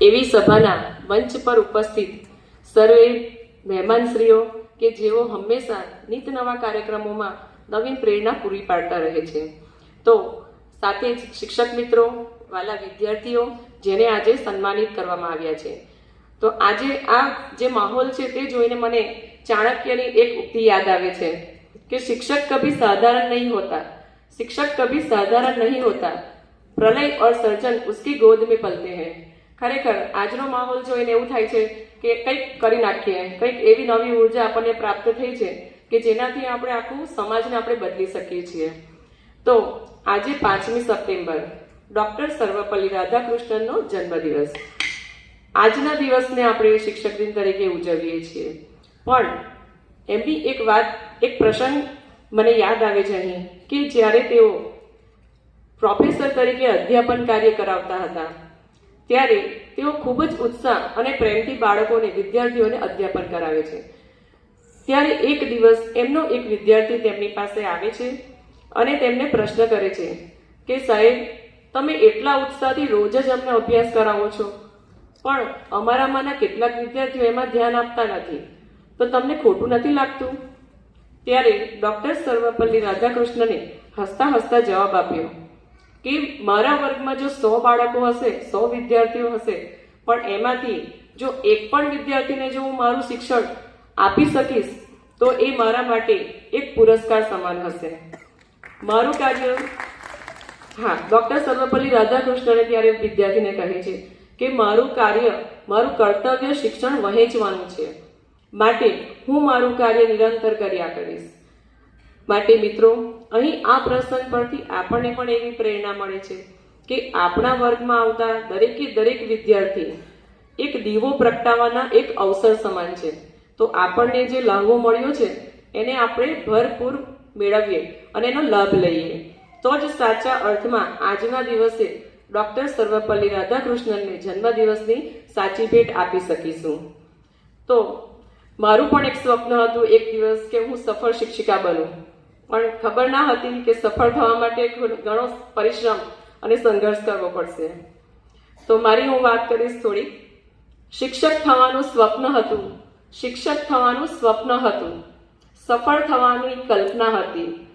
એવી સભાના મંચ પર ઉપસ્થિત સર્વે મહેમાનશ્રીઓ કે જેઓ હંમેશા નિત નવા કાર્યક્રમોમાં નવીન પ્રેરણા પૂરી પાડતા રહે છે તો સાથે જ શિક્ષક મિત્રો વાલા વિદ્યાર્થીઓ જેને આજે સન્માનિત કરવામાં આવ્યા છે તો આજે આ જે માહોલ છે તે જોઈને મને ચાણક્યની એક ઉક્તિ યાદ આવે છે કે શિક્ષક કભી સાધારણ નહીં હોતા शिक्षक कभी साधारण नहीं होता પ્રલય और સર્જન ઉસકી ગોદ में પલતે हैं ખરેખર આજનો માહોલ જોઈને એવું થાય છે કે કંઈક કરી નાખીએ, કંઈક એવી નવી ઊર્જા આપણને પ્રાપ્ત થઈ છે કે જેનાથી આપણે આખું સમાજને આપણે બદલી શકીએ છીએ. તો આજે પાંચમી સપ્ટેમ્બર, ડૉક્ટર સર્વપલ્લી રાધાકૃષ્ણનનો જન્મદિવસ. આજના દિવસને આપણે શિક્ષક દિન તરીકે ઉજવીએ છીએ. પણ એમની એક વાત, એક પ્રસંગ મને યાદ આવે છે અહીં, કે જ્યારે તેઓ પ્રોફેસર તરીકે અધ્યાપન કાર્ય કરાવતા હતા ત્યારે તેઓ ખૂબ જ ઉત્સાહ અને પ્રેમથી બાળકોને વિદ્યાર્થીઓને અધ્યાપન કરાવે છે. ત્યારે એક દિવસ એમનો એક વિદ્યાર્થી તેમની પાસે આવે છે અને તેમને પ્રશ્ન કરે છે કે, સાહેબ, તમે એટલા ઉત્સાહથી રોજ જ અમને અભ્યાસ કરાવો છો. પણ અમારામાંના કેટલાક વિદ્યાર્થીઓ એમાં ધ્યાન આપતા નથી. તો તમને ખોટું નથી લાગતું? ત્યારે ડોક્ટર સર્વપલ્લી રાધાકૃષ્ણને હસતા હસતા જવાબ આપ્યો કે મારા વર્ગમાં જો સો બાળકો હશે, સો વિદ્યાર્થીઓ હશે, પણ એમાંથી જો એક પણ વિદ્યાર્થીને જો હું મારું શિક્ષણ આપી શકીશ, તો એ મારા માટે એક પુરસ્કાર સમાન હશે. મારું કાર્ય હા, ડોક્ટર સર્વપલ્લી રાધાકૃષ્ણને ત્યારે વિદ્યાર્થીને કહે છે કે મારું કાર્ય, મારું કર્તવ્ય શિક્ષણ વહેંચવાનું છે. માટે હું મારું કાર્ય નિરંતર કર્યા કરીશ. માટે મિત્રો અહીં આ પ્રસંગ પરથી આપણને પણ એવી પ્રેરણા મળે છે કે આપણા વર્ગમાં આવતા દરેકે દરેક વિદ્યાર્થી એક દીવો પ્રગટાવવાના એક અવસર સમાન છે. તો આપણને જે લાહવો મળ્યો છે, એને આપણે ભરપૂર મેળવીએ અને એનો લાભ લઈએ. તો જ સાચા અર્થમાં આજના દિવસે ડૉક્ટર સર્વપલ્લી રાધાકૃષ્ણનને જન્મદિવસની સાચી ભેટ આપી શકીશું. તો મારું પણ એક સ્વપ્ન હતું એક દિવસ કે હું સફળ શિક્ષિકા બનું. પણ ખબર ના હતી કે સફળ થવા માટે ઘણો પરિશ્રમ અને સંઘર્ષ કરવો પડશે. તો મારી હું વાત કરીશ થોડી શિક્ષક થવાનું સ્વપ્ન હતું. શિક્ષક થવાનું સ્વપ્ન હતું. સફળ થવાની કલ્પના હતી.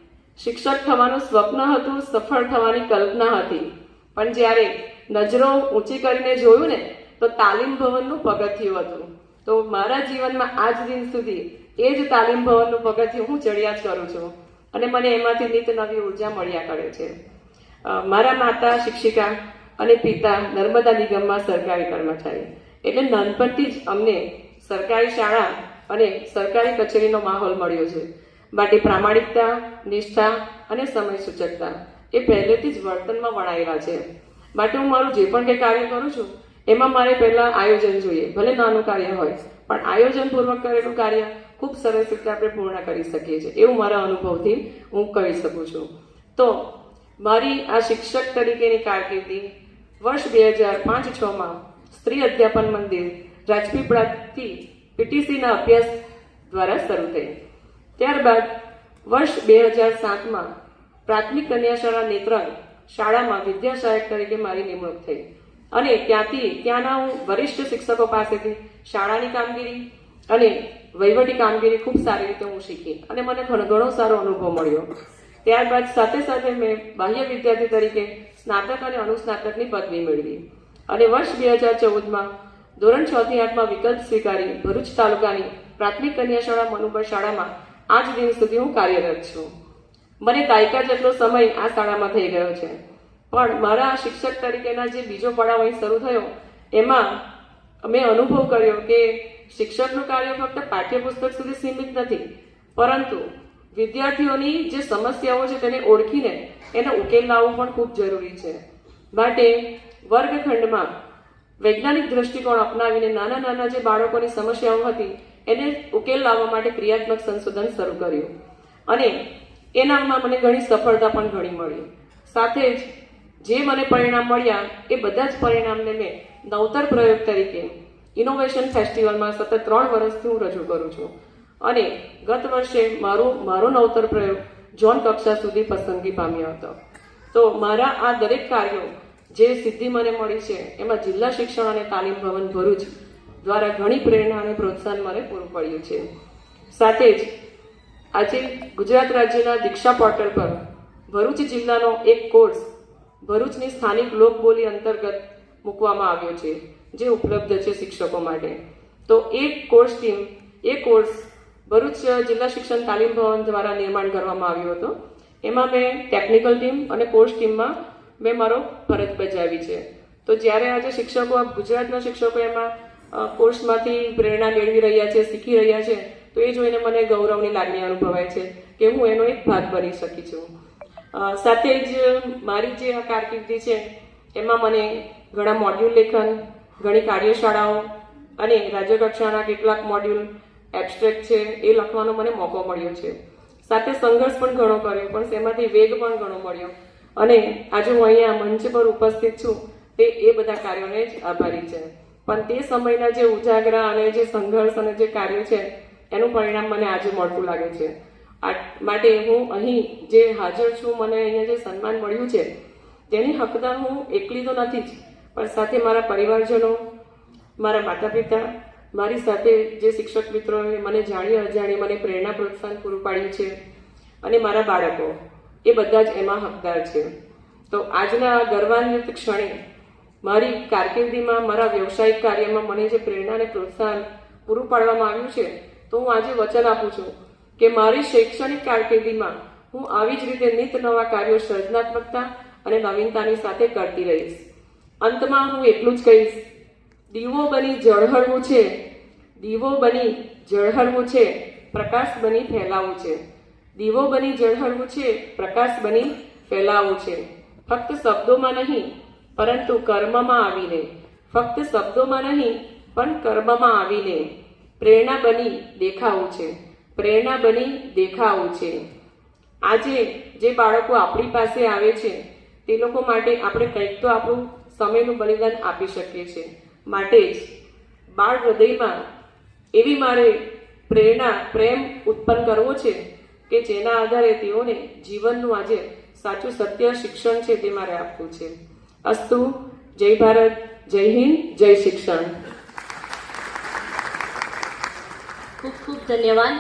શિક્ષક થવાનું સ્વપ્ન હતું, સફળ થવાની કલ્પના હતી. પણ જ્યારે નજરો ઊંચી કરીને જોયું ને, તો તાલીમ ભવનનું પગથિયું હતું. તો મારા જીવનમાં આજ દિન સુધી એ જ તાલીમ ભવનનું પગથિયું હું ચડ્યા જ કરું છું. અને મને એમાંથી નિત નવી ઊર્જા મળ્યા કરે છે. મારા માતા, શિક્ષિકા અને પિતા નર્મદા નિગમમાં સરકારી કર્મચારી. એટલે નાનપણથી જ અમને સરકારી શાળા અને સરકારી કચેરીનો માહોલ મળ્યો છે. માટે પ્રામાણિકતા, નિષ્ઠા અને સમય સૂચકતા એ પહેલેથી જ વર્તનમાં વણાયેલા છે. માટે હું મારું જે પણ કંઈ કાર્ય કરું છું, એમાં મારે પહેલાં આયોજન જોઈએ, ભલે નાનું કાર્ય હોય. પણ આયોજનપૂર્વક કરેલું કાર્ય ખૂબ સરસ રીતે આપણે પૂર્ણ કરી શકીએ છીએ, એવું મારા અનુભવથી હું કહી શકું છું. તો મારી આ શિક્ષક તરીકેની કારકિર્દી વર્ષ બે હજાર પાંચ છમાં સ્ત્રી અધ્યાપન મંદિર રાજપીપળાથી પીટીસીના અભ્યાસ દ્વારા શરૂ થઈ. ત્યારબાદ વર્ષ બે હજાર સાતમાં પ્રાથમિક કન્યા શાળા નેત્રંગ શાળામાં વિદ્યા સહાયક તરીકે મારી નિમણૂક થઈ. અને ત્યાંથી, ત્યાંના હું વરિષ્ઠ શિક્ષકો પાસેથી શાળાની કામગીરી અને વહીવટી કામગીરી ખૂબ સારી રીતે હું શીખી અને મને ઘણો ઘણો સારો અનુભવ મળ્યો. ત્યારબાદ સાથે સાથે મેં બાહ્ય વિદ્યાર્થી તરીકે સ્નાતક અને અનુસ્નાતકની પદવી મેળવી અને વર્ષ બે હજાર ચૌદમાં ધોરણ છ થી આઠમાં વિકલ્પ સ્વીકારી ભરૂચ તાલુકાની પ્રાથમિક કન્યા શાળા મનુબર શાળામાં આજ દિન સુધી હું કાર્યરત છું. મને દાયકા જેટલો સમય આ શાળામાં થઈ ગયો છે. પણ મારા શિક્ષક તરીકેના જે બીજો પડાવ અહીં શરૂ થયો, એમાં મેં અનુભવ કર્યો કે શિક્ષકનું કાર્ય ફક્ત પાઠ્યપુસ્તક સુધી સીમિત નથી, પરંતુ વિદ્યાર્થીઓની જે સમસ્યાઓ છે તેને ઓળખીને એનો ઉકેલ લાવવો પણ ખૂબ જરૂરી છે. માટે વર્ગખંડમાં વૈજ્ઞાનિક દ્રષ્ટિકોણ અપનાવીને નાના નાના જે બાળકોની સમસ્યાઓ હતી, એને ઉકેલ લાવવા માટે ક્રિયાત્મક સંશોધન શરૂ કર્યું. અને એનામાં મને ઘણી સફળતા પણ ઘણી મળી. સાથે જ જે મને પરિણામ મળ્યા એ બધા જ પરિણામને મેં નવતર પ્રયોગ તરીકે ઇનોવેશન ફેસ્ટિવલમાં સતત ત્રણ વર્ષથી હું રજૂ કરું છું. અને ગત વર્ષે મારું, મારો નવતર પ્રયોગ જોન કક્ષા સુધી પસંદગી પામ્યો હતો. તો મારા આ દરેક કાર્યો જે સિદ્ધિ મને મળી છે, એમાં જિલ્લા શિક્ષણ અને તાલીમ ભવન ભરૂચ દ્વારા ઘણી પ્રેરણા અને પ્રોત્સાહન મને પૂરું પડ્યું છે. સાથે જ આજે ગુજરાત રાજ્યના દીક્ષા પોર્ટલ પર ભરૂચ જિલ્લાનો એક કોર્સ ભરૂચની સ્થાનિક લોકબોલી અંતર્ગત મૂકવામાં આવ્યો છે, જે ઉપલબ્ધ છે શિક્ષકો માટે. તો એ કોર્સ ટીમ એ કોર્સ ભરૂચ જિલ્લા શિક્ષણ તાલીમ ભવન દ્વારા નિર્માણ કરવામાં આવ્યો હતો. એમાં મેં ટેકનિકલ ટીમ અને કોર્સ ટીમમાં મેં મારો ફરજ બજાવી છે. તો જ્યારે આજે શિક્ષકો ગુજરાતના શિક્ષકો એમાં કોર્સમાંથી પ્રેરણા મેળવી રહ્યા છે, શીખી રહ્યા છે, તો એ જોઈને મને ગૌરવની લાગણી અનુભવાય છે કે હું એનો એક ભાગ બની શકી છું. સાથે જ મારી જે આ કારકિર્દી છે, એમાં મને ઘણા મોડ્યુલ લેખન, ઘણી કાર્યશાળાઓ અને રાજ્યકક્ષાના કેટલાક મોડ્યુલ એબ્સ્ટ્રેક્ટ છે, એ લખવાનો મને મોકો મળ્યો છે. સાથે સંઘર્ષ પણ ઘણો કર્યો, પણ તેમાંથી વેગ પણ ઘણો મળ્યો. અને આજે હું અહીંયા મંચ પર ઉપસ્થિત છું, તે એ બધા કાર્યોને જ આભારી છે. પણ તે સમયના જે ઉજાગરા અને જે સંઘર્ષ અને જે કાર્યો છે, એનું પરિણામ મને આજે મળતું લાગે છે. માટે હું અહીં જે હાજર છું, મને અહીંયા જે સન્માન મળ્યું છે, તેની હકદાર હું એકલી તો નથી જ, પણ સાથે મારા પરિવારજનો, મારા માતા પિતા મારી સાથે જે શિક્ષક મિત્રોએ મને જાણી અજાણી, મને પ્રેરણા પ્રોત્સાહન પૂરું પાડ્યું છે, અને મારા બાળકો, એ બધા જ એમાં હકદાર છે. તો આજના ગર્વાન્વિત ક્ષણે, મારી કારકિર્દીમાં, મારા વ્યવસાયિક કાર્યમાં મને જે પ્રેરણા અને પ્રોત્સાહન પૂરું પાડવામાં આવ્યું છે, તો હું આજે વચન આપું છું. કે મારી શૈક્ષણિક કારકિર્દીમાં હું આવી જ રીતે નિત નવા કાર્યો સર્જનાત્મકતા અને નવીનતાની સાથે કરતી રહીશ. અંતમાં હું એટલું જ કહીશ. દીવો બની જળહળવું છે. દીવો બની જળહળવું છે. પ્રકાશ બની ફેલાવવું છે. દીવો બની જળહળવું છે. પ્રકાશ બની ફેલાવવું છે. ફક્ત શબ્દોમાં નહીં, પરંતુ કર્મમાં આવીને. ફક્ત શબ્દોમાં નહીં, પણ કર્મમાં આવીને. પ્રેરણા બની દેખાવું છે. પ્રેરણા બની દેખાવું છે. આજે જે બાળકો આપણી પાસે આવે છે, તે લોકો માટે આપણે કંઈક તો આપણું સમયનું બલિદાન આપી શકીએ છીએ. માટે જ બાળ હૃદયમાં એવી મારે પ્રેરણા, પ્રેમ ઉત્પન્ન કરવો છે કે જેના આધારે તેઓને જીવનનું આજે સાચું સત્ય શિક્ષણ છે તે મારે આપવું છે. અસ્તુ, જય ભારત, જય હિન્દ, જય શિક્ષણ ખૂબ ખૂબ ધન્યવાદ